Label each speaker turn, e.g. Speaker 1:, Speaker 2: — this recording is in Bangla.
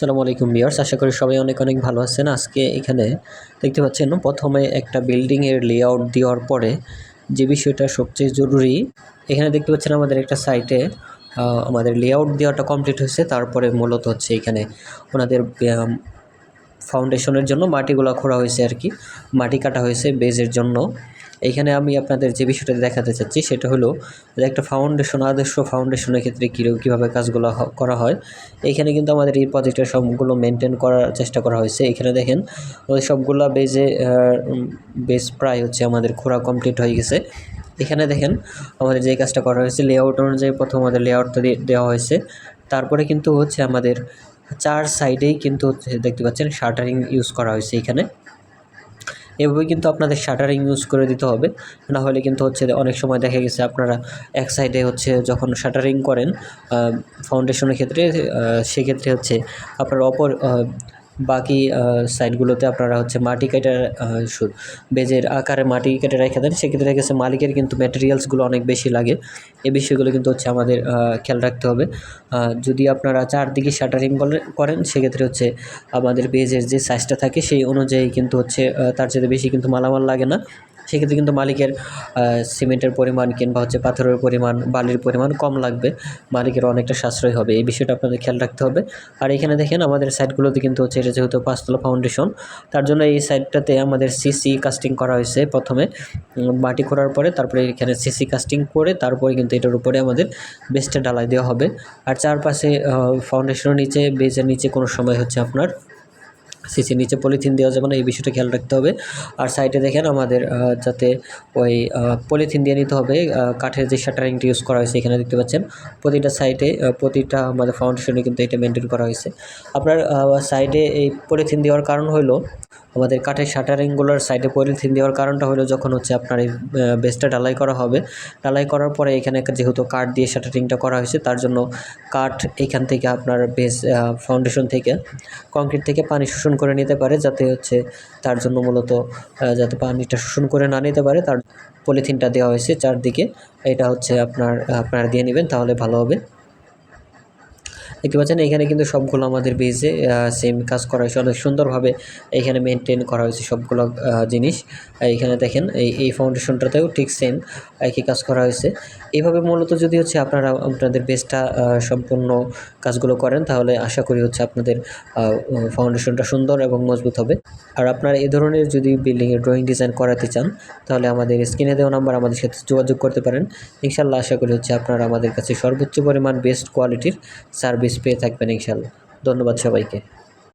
Speaker 1: আসসালামু আলাইকুম বিয়ার্স আশা করি সবাই অনেক অনেক ভালো আছেন। আজকে এখানে দেখতে পাচ্ছেন প্রথমে একটা বিল্ডিংয়ের লেআউট দেওয়ার পরে যে বিষয়টা সবচেয়ে জরুরি, এখানে দেখতে পাচ্ছেন আমাদের একটা সাইটে আমাদের লেআউট দেওয়াটা কমপ্লিট হয়েছে। তারপরে মূলত হচ্ছে এখানে ওনাদের ফাউন্ডেশনের জন্য মাটিগুলো খোঁড়া হয়েছে আর কি। মাটি কাটা হয়েছে বেজের জন্য। এইখানে আমি আপনাদের যে বিষয়টা দেখাতে চাচ্ছি, সেটা হলো একটা ফাউন্ডেশন আদর্শ ফাউন্ডেশনের ক্ষেত্রে কী কীভাবে কাজগুলো করা হয়। এইখানে কিন্তু আমাদের এই প্রজেক্টের সবগুলো মেনটেন করার চেষ্টা করা হয়েছে। এখানে দেখেন, ওই সবগুলো বেজে বেজ প্রায় হচ্ছে আমাদের খোঁড়া কমপ্লিট হয়ে গেছে। এখানে দেখেন, আমাদের যে কাজটা করা হয়েছে লেআউট অনুযায়ী প্রথম আমাদের লেআউটটা দেওয়া হয়েছে। তারপরে কিন্তু হচ্ছে আমাদের চার সাইডেই কিন্তু দেখতে পাচ্ছেন শাটারিং ইউজ করা হয়েছে এখানে। এভাবে কিন্তু আপনাদের শাটারিং ইউজ করে দিতে হবে। না হলে কিন্তু হচ্ছে অনেক সময় দেখা গেছে আপনারা এক সাইডে হচ্ছে যখন শাটারিং করেন ফাউন্ডেশনের ক্ষেত্রে সেক্ষেত্রে হচ্ছে আপনার অপর বাকি সাইডগুলোতে আপনারা হচ্ছে মাটি কেটে বেজের আকারে মাটি কেটে রেখে দেন। সেক্ষেত্রে গেছে মালিকের কিন্তু ম্যাটেরিয়ালসগুলো অনেক বেশি লাগে। এ বিষয়গুলো কিন্তু হচ্ছে আমাদের খেয়াল রাখতে হবে। যদি আপনারা চারদিকে শাটারিং করেন, সেক্ষেত্রে হচ্ছে আমাদের বেজের যে সাইজটা থাকে, সেই অনুযায়ী কিন্তু হচ্ছে তার চেয়ে বেশি কিন্তু মালামাল লাগে না। সেক্ষেত্রে কিন্তু মালিকের সিমেন্টের পরিমাণ কিংবা হচ্ছে পাথরের পরিমাণ, বালির পরিমাণ কম লাগবে। মালিকের অনেকটা সাশ্রয় হবে। এই বিষয়টা আপনাদের খেয়াল রাখতে হবে। আর এখানে দেখেন আমাদের সাইডগুলোতে কিন্তু হচ্ছে এটা যেহেতু পাঁচতলা ফাউন্ডেশন তার জন্য এই সাইডটাতে আমাদের সিসি কাস্টিং করা হয়েছে প্রথমে। মাটি খোঁড়ার পরে তারপরে এখানে সিসি কাস্টিং করে তারপরে কিন্তু এটার উপরে আমাদের বেস্টে ঢালাই দেওয়া হবে। আর চারপাশে ফাউন্ডেশনের নিচে বেজের নিচে কোনো সময় হচ্ছে আপনার সিসির নিচে পলিথিন দেওয়া যাবে না, এই বিষয়টা খেয়াল রাখতে হবে। আর সাইডে দেখেন আমাদের যাতে ওই পলিথিন দিয়ে নিতে হবে কাঠের যে শাটারিংটি ইউজ করা হয়েছে এখানে দেখতে পাচ্ছেন, প্রতিটা সাইডে প্রতিটা আমাদের ফাউন্ডেশনে কিন্তু এটা মেনটেন করা হয়েছে। আপনার সাইডে এই পলিথিন দেওয়ার কারণ হলো আমাদের কাঠের শাটারিংগুলোর সাইডে পলিথিন দেওয়ার কারণটা হলো যখন হচ্ছে আপনার এই বেসটা ঢালাই করা হবে। ঢালাই করার পরে এখানে যেহেতু কাঠ দিয়ে শাটারিংটা করা হয়েছে, তার জন্য কাঠ এখান থেকে আপনার বেস ফাউন্ডেশন থেকে কংক্রিট থেকে পানি শোষণ করে নিতে পারে যাতে হচ্ছে তার জন্য মূলত যাতে পানিটা শোষণ করে না নিতে পারে। তার পলিথিনটা দেওয়া হয়েছে চারদিকে। এটা হচ্ছে আপনার, আপনারা দিয়ে নেবেন, তাহলে ভালো হবে। দেখতে পাচ্ছেন, এখানে কিন্তু সবগুলো আমাদের বেজে সেম কাজ করা হয়েছে। অনেক সুন্দরভাবে এখানে মেনটেন করা হয়েছে সবগুলো জিনিস। এখানে দেখেন, এই এই ফাউন্ডেশনটাতেও ঠিক সেম একই কাজ করা হয়েছে। এইভাবে মূলত যদি হচ্ছে আপনারা আপনাদের বেসটা সম্পূর্ণ কাজগুলো করেন, তাহলে আশা করি হচ্ছে আপনাদের ফাউন্ডেশনটা সুন্দর এবং মজবুত হবে। আর আপনারা এই ধরনের যদি বিল্ডিংয়ের ড্রয়িং ডিজাইন করাতে চান, তাহলে আমাদের স্ক্রিনে দেওয়া নাম্বার আমাদের সাথে যোগাযোগ করতে পারেন। ইনশাল্লাহ আশা করি হচ্ছে আপনারা আমাদের কাছে সর্বোচ্চ পরিমাণ বেস্ট কোয়ালিটির সার্ভিস পেয়ে থাকবেন ইনশাল্লাহ। ধন্যবাদ সবাইকে।